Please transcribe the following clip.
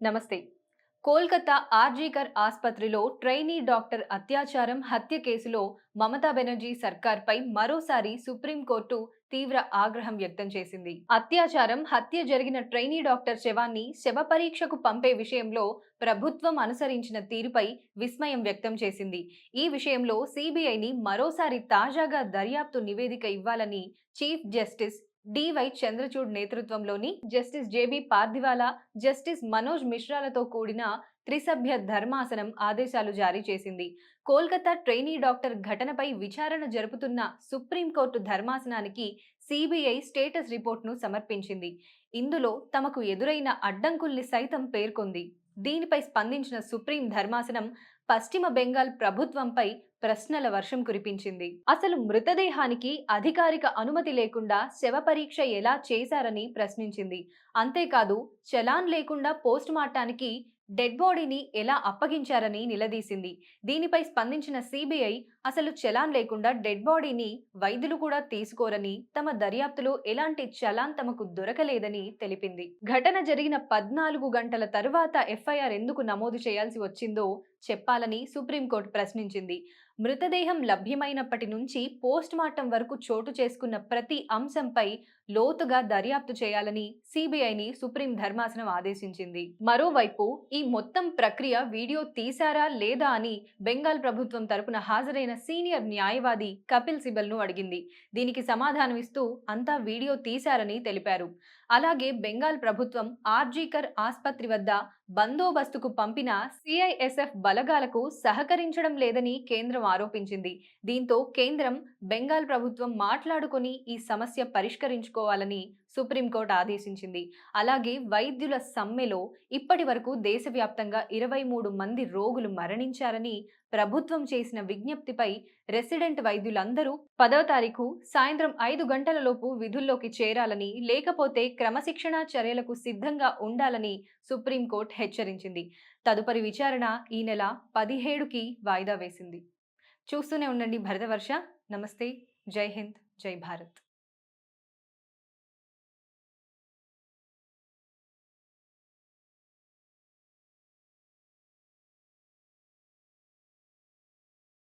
నమస్తే. కోల్కతా ఆర్జీకర్ ఆసుపత్రిలో trainee doctor అత్యాచారం హత్య కేసులో మమతా బెనర్జీ సర్కార్పై మరోసారి సుప్రీంకోర్టు తీవ్ర ఆగ్రహం వ్యక్తం చేసింది. అత్యాచారం హత్య జరిగిన ట్రైనీ డాక్టర్ శవాన్ని శవ పరీక్షకు పంపే విషయంలో ప్రభుత్వం అనుసరించిన తీరుపై విస్మయం వ్యక్తం చేసింది. ఈ విషయంలో సిబిఐని మరోసారి తాజాగా దర్యాప్తు నివేదిక ఇవ్వాలని చీఫ్ జస్టిస్ డివై చంద్రచూడ్ నేతృత్వంలోని justice JB Pardiwala justice Manoj మిశ్రాలతో కూడిన త్రిసభ్య ధర్మాసనం ఆదేశాలు జారీ చేసింది. కోల్కతా ట్రైనీ డాక్టర్ ఘటనపై విచారణ జరుపుతున్న సుప్రీంకోర్టు ధర్మాసనానికి సిబిఐ స్టేటస్ రిపోర్ట్ను సమర్పించింది. ఇందులో తమకు ఎదురైన అడ్డంకుల్ని సైతం పేర్కొంది. దీనిపై స్పందించిన సుప్రీం ధర్మాసనం పశ్చిమ బెంగాల్ ప్రభుత్వంపై ప్రశ్నల వర్షం కురిపించింది. అసలు మృతదేహానికి అధికారిక అనుమతి లేకుండా శవ పరీక్ష ఎలా చేశారని ప్రశ్నించింది. అంతేకాదు చలాన్ లేకుండా పోస్ట్ మార్టానికి డెడ్ బాడీని ఎలా అప్పగించారని నిలదీసింది. దీనిపై స్పందించిన సిబిఐ అసలు చలాన్ లేకుండా డెడ్ బాడీని వైద్యులు కూడా తీసుకోరని తమ దర్యాప్తులో ఎలాంటి చలాన్ తమకు దొరకలేదని తెలిపింది. ఘటన జరిగిన పద్నాలుగు గంటల తరువాత ఎఫ్ఐఆర్ ఎందుకు నమోదు చేయాల్సి వచ్చిందో చెప్పాలని సుప్రీంకోర్టు ప్రశ్నించింది. మృతదేహం లభ్యమైనప్పటి నుంచి పోస్ట్ మార్టం వరకు చోటు చేసుకున్న ప్రతి అంశంపై లోతుగా దర్యాప్తు చేయాలని సిబిఐని సుప్రీం ధర్మాసనం ఆదేశించింది. మరోవైపు ఈ మొత్తం ప్రక్రియ వీడియో తీశారా లేదా అని బెంగాల్ ప్రభుత్వం తరపున హాజరైన సీనియర్ న్యాయవాది కపిల్ సిబల్ను అడిగింది. దీనికి సమాధానమిస్తూ అంతా వీడియో తీశారని తెలిపారు. అలాగే బెంగాల్ ప్రభుత్వం ఆర్జీకర్ ఆస్పత్రి వద్ద బందోబస్తుకు పంపిన సిఐఎస్ఎఫ్ బలగాలకు సహకరించడం లేదని కేంద్రం ఆరోపించింది. దీంతో కేంద్రం బెంగాల్ ప్రభుత్వం మాట్లాడుకుని ఈ సమస్య పరిష్కరించుకోవాలని సుప్రీంకోర్టు ఆదేశించింది. అలాగే వైద్యుల సమ్మెలో ఇప్పటి వరకు దేశవ్యాప్తంగా ఇరవై మూడు మంది రోగులు మరణించారని ప్రభుత్వం చేసిన విజ్ఞప్తిపై రెసిడెంట్ వైద్యులందరూ పదవ తారీఖు సాయంత్రం ఐదు గంటలలోపు విధుల్లోకి చేరాలని లేకపోతే క్రమశిక్షణా చర్యలకు సిద్ధంగా ఉండాలని సుప్రీంకోర్టు హెచ్చరించింది. తదుపరి విచారణ ఈ నెల పదిహేడుకి వాయిదా వేసింది. చూస్తూనే ఉండండి భరతవర్ష. నమస్తే. జై హింద్. జై భారత్.